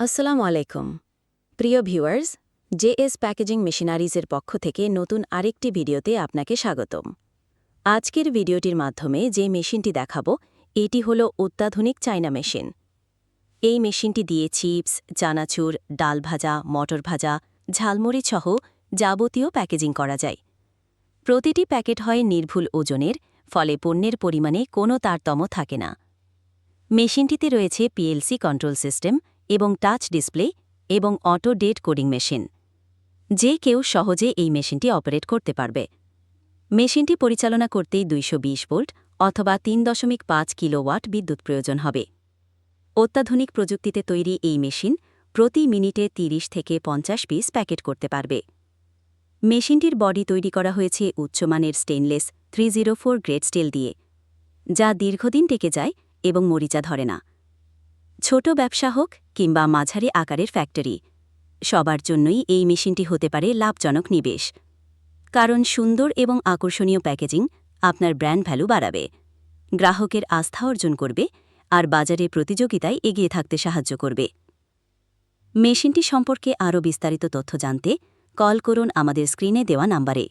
আসসালামু আলাইকুম। প্রিয় ভিউয়ার্স জেএস প্যাকেজিং মেশিনারিজের পক্ষ থেকে নতুন আরেকটি ভিডিওতে আপনাকে স্বাগতম। আজকের ভিডিওটির মাধ্যমে যে মেশিনটি দেখাবো, এটি হলো অত্যাধুনিক চায়না মেশিন। এই মেশিনটি দিয়ে চিপস, চানাচুর, ডাল ভাজা, মটর ভাজা, ঝালমুড়ি সহ যাবতীয় প্যাকেজিং করা যায়। প্রতিটি প্যাকেট হয় নির্ভুল ওজনের, ফলে পণ্যের পরিমাণে কোনো তারতম্য থাকে না। মেশিনটিতে রয়েছে পিএলসি কন্ট্রোল সিস্টেম এবং টাচ ডিসপ্লে এবং অটো ডেট কোডিং মেশিন। যে কেউ সহজে এই মেশিনটি অপারেট করতে পারবে। মেশিনটি পরিচালনা করতেই দুইশো ভোল্ট অথবা তিন দশমিক পাঁচ কিলোওয়াট বিদ্যুৎ প্রয়োজন হবে। অত্যাধুনিক প্রযুক্তিতে তৈরি এই মেশিন প্রতি মিনিটে ৩০ থেকে পঞ্চাশ পিস প্যাকেট করতে পারবে। মেশিনটির বডি তৈরি করা হয়েছে উচ্চমানের স্টেনলেস থ্রি গ্রেড স্টিল দিয়ে, যা দীর্ঘদিন টেকে যায় এবং মরিচা ধরে না। ছোট ব্যবসা হোক কিংবা মাঝারি আকারের ফ্যাক্টরি, সবার জন্যই এই মেশিনটি হতে পারে লাভজনক নিবেশ। কারণ সুন্দর এবং আকর্ষণীয় প্যাকেজিং আপনার ব্র্যান্ড ভ্যালু বাড়াবে, গ্রাহকের আস্থা অর্জন করবে, আর বাজারে প্রতিযোগিতায় এগিয়ে থাকতে সাহায্য করবে। মেশিনটি সম্পর্কে আরও বিস্তারিত তথ্য জানতে কল করুন আমাদের স্ক্রিনে দেওয়া নাম্বারে।